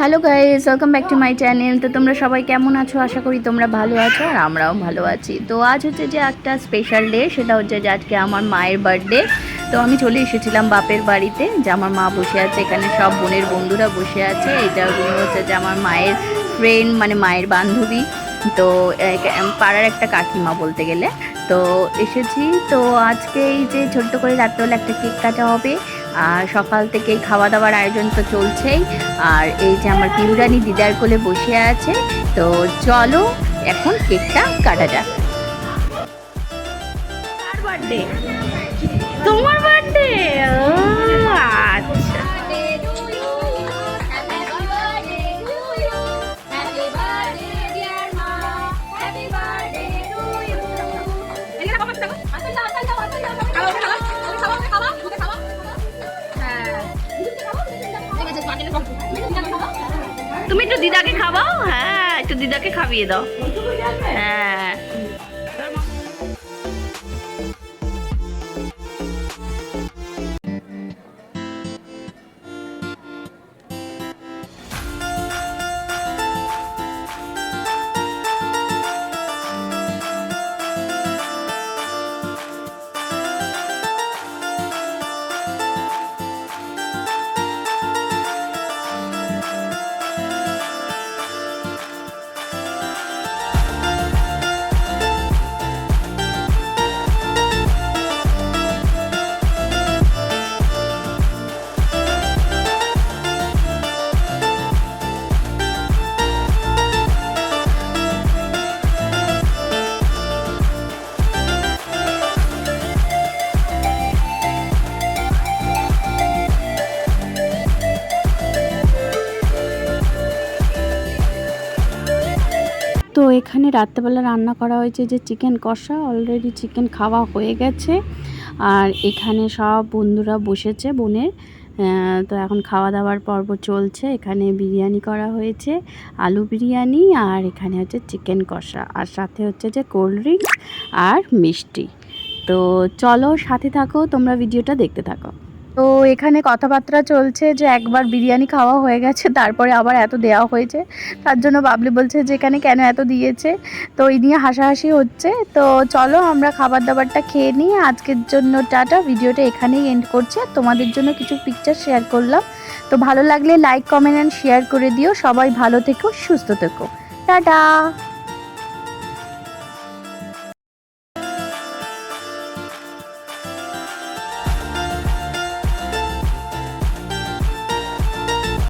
Hello guys welcome back to my channel তো তোমরা সবাই কেমন আছো? আশা করি তোমরা ভালো আছো আর আমরাও ভালো আছি। তো আজ হচ্ছে যে একটা স্পেশাল ডে সেটা হচ্ছে যে আজকে আমার মায়ের বার্থডে তো আমি চলে এসেছিলাম বাপের বাড়িতে, যে আমার মা বসে আছে এখানে, সব বোনের বন্ধুরা বসে আছে। এটা হচ্ছে যে আমার মায়ের ফ্রেন্ড মানে মায়ের বান্ধবী। তো পাড়ার একটা কাকিমা বলতে গেলে। তো এসেছি। তো আজকে এই যে ছোট্ট করে রাত্রেবেলা একটা কেক কাটা হবে। আর সকাল থেকেই খাওয়া দাওয়ার আয়োজন তো চলছেই। আর এই যে আমার পিউরানি দিদার কোলে বসে আছে, তো চলো এখন কেকটা কাটা যাক। বার্থডে তুমি একটু দিদাকে খাওয়াও? হ্যাঁ একটু দিদাকে খাবিয়ে দাও। হ্যাঁ। তো এখানে রাত্রেবেলা রান্না করা হয়েছে যে চিকেন কষা অলরেডি চিকেন খাওয়া হয়ে গেছে। আর এখানে সব বন্ধুরা বসেছে বোনের। তো এখন খাওয়া দাওয়ার পর্ব চলছে। এখানে বিরিয়ানি করা হয়েছে, আলু বিরিয়ানি, আর এখানে হচ্ছে চিকেন কষা। আর সাথে হচ্ছে যে কোল্ড ড্রিঙ্কস আর মিষ্টি। তো চলো সাথে থাকো, তোমরা ভিডিওটা দেখতে থাকো। তো এখানে কথাবার্তা চলছে যে একবার বিরিয়ানি খাওয়া হয়ে গেছে, তারপরে আবার এত দেওয়া হয়েছে। তার জন্য বাবলি বলছে যে, এখানে কেন এত দিয়েছে? তো এই নিয়ে হাসাহাসি হচ্ছে। তো চলো আমরা খাবার দাবারটা খেয়ে নিই। আজকের জন্য টাটা। ভিডিওটা এখানেই এন্ড করছি। আর তোমাদের জন্য কিছু পিকচার শেয়ার করলাম। তো ভালো লাগলে লাইক কমেন্ট অ্যান্ড শেয়ার করে দিও। সবাই ভালো থেকো, সুস্থ থেকো। টাটা!